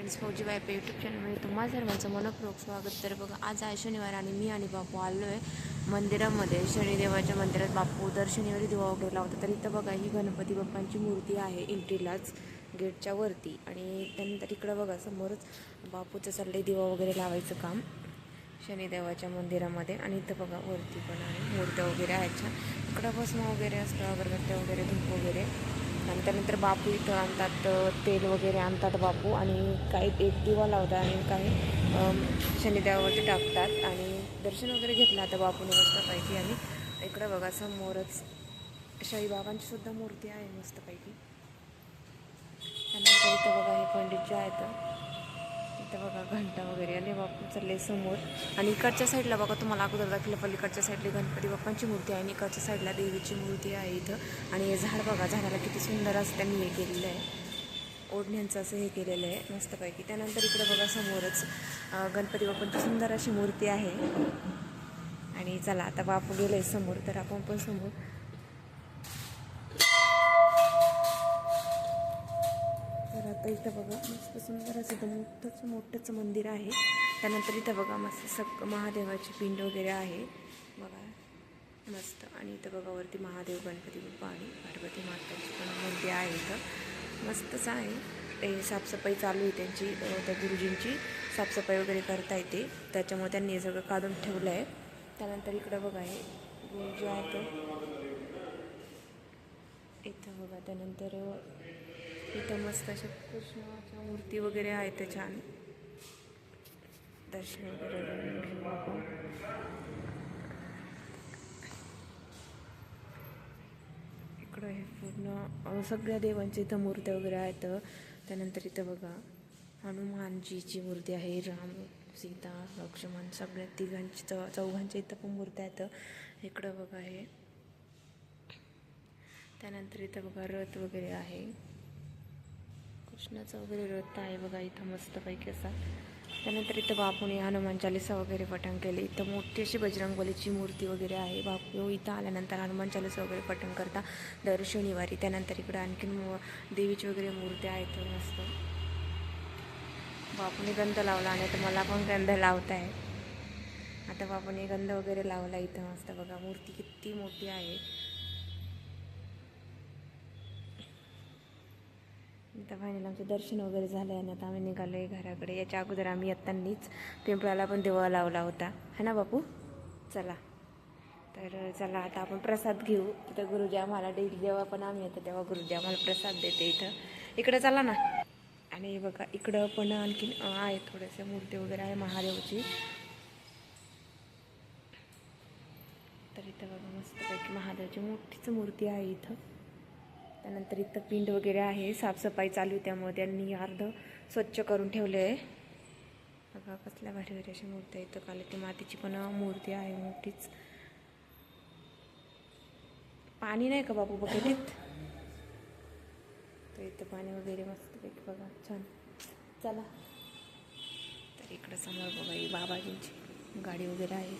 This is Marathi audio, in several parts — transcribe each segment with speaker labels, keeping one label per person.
Speaker 1: फ्रेंड्स फौजी बाय पे यूट्यूब चॅनलमध्ये तुम्हा सर्वांचं मनपूर्वक स्वागत. तर बघा आज आहे शनिवार आणि मी आणि बापू आलो आहे मंदिरामध्ये. शनिदेवाच्या मंदिरात बापू दर शनिवारी दिवा वगैरे लावतात. तर इथं बघा ही गणपती बाप्पांची मूर्ती आहे एंट्रीलाच गेटच्या वरती. आणि त्यानंतर इकडं बघा समोरच बापूचं चाललंय दिवा वगैरे लावायचं काम शनिदेवाच्या मंदिरामध्ये. आणि इथं बघा वरती पण आहे मूर्त्या वगैरे आहेत छान. इकडं भस्म वगैरे असतं अगरबत्त्या वगैरे धूप वगैरे. आणि त्यानंतर बापू इथं आणतात तेल वगैरे आणतात बापू आणि काही एक दिवा लावतात आणि काही शनिदेवावरती टाकतात आणि दर्शन वगैरे घेतलं आता बापूने मस्तपैकी आणि इकडं बघा समोरच शाईबाबांची सुद्धा मूर्ती आहे मस्तपैकी. त्यानंतर इथं बघा हे पंडितजी आहेत. इथं बघा घंटा वगैरे आले बापू चालले समोर. आणि इकडच्या साईडला बघा तुम्हाला अगोदर दाखवलं पलीकडच्या साईडला गणपती बाप्पांची मूर्ती आहे आणि इकडच्या साईडला देवीची मूर्ती आहे इथं. आणि हे झाड बघा झाडाला किती सुंदर असं त्यांनी हे केलेलं आहे. ओढण्यांचं असं हे केलेलं आहे मस्तपैकी. त्यानंतर इकडे बघा समोरच गणपती बाप्पांची सुंदर अशी मूर्ती आहे. आणि चला आता बापू आहे समोर तर आपण पण समोर. इथं बघा मस्त सुंदर असं इथं मोठंच मोठंच मंदिर आहे. त्यानंतर इथं बघा मस्त सग महादेवाची पिंड वगैरे आहे. बघा मस्त. आणि इथं बघा वरती महादेव गणपती बाप्पा आणि पार्वती माताची पण मूर्ती आहे इथं. मस्तच आहे. ते साफसफाई चालू आहे त्यांची. त्या गुरुजींची साफसफाई वगैरे करता येते. त्याच्यामुळे त्यांनी हे सगळं काढून ठेवलं आहे त्यानंतर इकडं बघा हे गुरुजी आहे इथं बघा त्यानंतर इथं मस्त अशा कृष्णाच्या मूर्ती वगैरे आहेत त्या छान दर्शन वगैरे इकडं हे पूर्ण सगळ्या देवांच्या इथं मूर्त्या वगैरे आहेत. त्यानंतर इथं बघा हनुमानजीची मूर्ती आहे राम सीता लक्ष्मण सगळ्या तिघांची चौघांच्या इथं पण मूर्त्या आहेत. इकडं बघा हे. त्यानंतर इथं बघा रथ वगैरे आहे. कृष्णाचा वगैरे रथ आहे बघा इथं मस्तपैकी असा. त्यानंतर इथं बापूने हनुमान चालिसा वगैरे पठण केले. इथं मोठी अशी बजरंगबलीची मूर्ती वगैरे आहे. बापू इथं आल्यानंतर हनुमान चालिसा वगैरे पठण करता दर शनिवारी. त्यानंतर इकडं आणखीन देवीची वगैरे मूर्त्या आहेत मस्त. बापूने गंध लावला आणि आता मला पण गंध लावत आहे आता बापूने गंध वगैरे लावला इथं मस्त बघा. मूर्ती किती मोठी आहे. आता फायनल आमचं दर्शन वगैरे झालं आहे आणि आता आम्ही निघालो आहे घराकडे. याच्या अगोदर आम्ही येतानीच पिंपळाला पण दिवा लावला होता. है ना बापू? चला. तर चला आता आपण प्रसाद घेऊ. तिथं गुरुजी आम्हाला डेली जेव्हा पण आम्ही येतो तेव्हा गुरुजी आम्हाला प्रसाद देते इथं. इकडं चला ना. आणि बघा इकडं पण आणखीन आहे थोड्याशा मूर्ती वगैरे आहे महादेवची. तर इथं बघा मस्तपैकी महादेवची मोठीच मूर्ती आहे इथं. त्यानंतर इथं पिंड वगैरे आहे साफसफाई चालू आहे त्यामुळे त्यांनी अर्ध स्वच्छ करून ठेवले आहे बघा कसल्या भारी भारी अशा मूर्त्या इथं काल ती मातीची पण मूर्ती आहे मोठीच. पाणी नाही का बापू बघितलीत तर इथं पाणी वगैरे मस्तपैकी बघा छान. चला. तर इकडं समोर बघा ही बाबाजींची गाडी वगैरे आहे.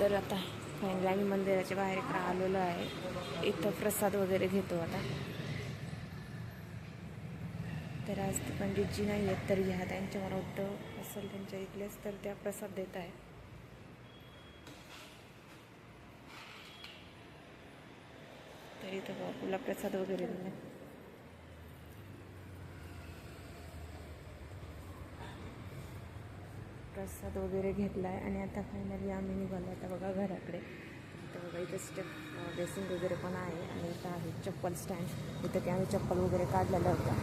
Speaker 1: तर आता फायनली आम्ही मंदिराच्या बाहेर इकडं आलेलो आहे. इथं प्रसाद वगैरे घेतो आता. तर आज ती पंडितजी नाही आहेत तर ह्या त्यांच्या मला वाटतं असेल त्यांच्या इथलेच तर त्या प्रसाद देत आहे. तर इथं बापूला प्रसाद वगैरे दिला प्रसाद वगैरे घेतला आहे आणि आता फायनली आम्ही निघालो आता बघा घराकडे. तर बघा इथं स्टेप ड्रेसिंग वगैरे पण आहे आणि इथं आहे चप्पल स्टँड इथं ते आम्ही चप्पल वगैरे काढलेलं होतं.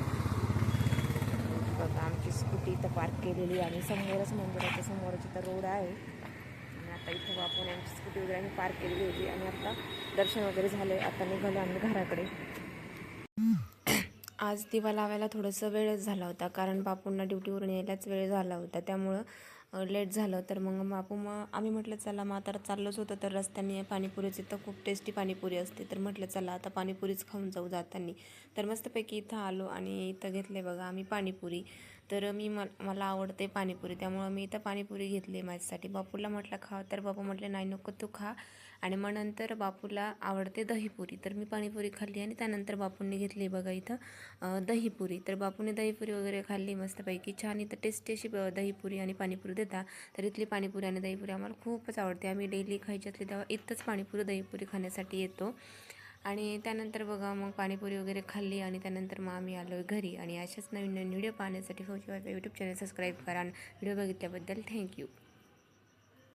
Speaker 1: बघा आमची स्कूटी इथं पार्क केलेली आणि समोरच मंदिराच्या समोरच इथं रोड आहे. आणि आता इथं वापरून आमची स्कूटी वगैरे आम्ही पार्क केलेली होती आणि आता दर्शन वगैरे झाले आता निघालो आम्ही घराकडे. आज दिवा लावायला थोडंसं वेळच झाला होता कारण बापूंना ड्युटीवरून यायलाच वेळ झाला होता. त्यामुळं लेट झालं तर मग बापू मग आम्ही म्हटलं चला मग आता चाललोच होतं तर रस्त्याने पाणीपुरीची तर खूप टेस्टी पाणीपुरी असते. तर म्हटलं चला आता पाणीपुरीच खाऊन जाऊ जातानी. तर मस्तपैकी इथं आलो आणि इथं घेतले बघा आम्ही पाणीपुरी. तर मी म मला आवडते पाणीपुरी. त्यामुळं मी इथं पाणीपुरी घेतली माझ्यासाठी. बापूला म्हटलं खा तर बापू म्हटले नाही नको तू खा. आणि मग नंतर बापूला आवडते दहीपुरी. तर मी पाणीपुरी खाल्ली आणि त्यानंतर बापूंनी घेतली बघा इथं दहीपुरी. तर बापूने दहीपुरी वगैरे खाल्ली मस्तपैकी. छान इथं टेस्टी अशी दहीपुरी आणि पाणीपुरी देता. तर इथली पाणीपुरी आणि दहीपुरी आम्हाला खूपच आवडते. आम्ही डेली खायच्यातली असली तेव्हा इथंच पाणीपुरी दहीपुरी खाण्यासाठी येतो. आणि त्यानंतर बघा मग पाणीपुरी वगैरे खाल्ली आणि त्यानंतर मग आम्ही आलो घरी. आणि अशाच नवीन नवीन व्हिडिओ पाहण्यासाठी फौजी वायफाय यूट्यूब चॅनल सबस्क्राईब करा आणि व्हिडिओ बघितल्याबद्दल थँक्यू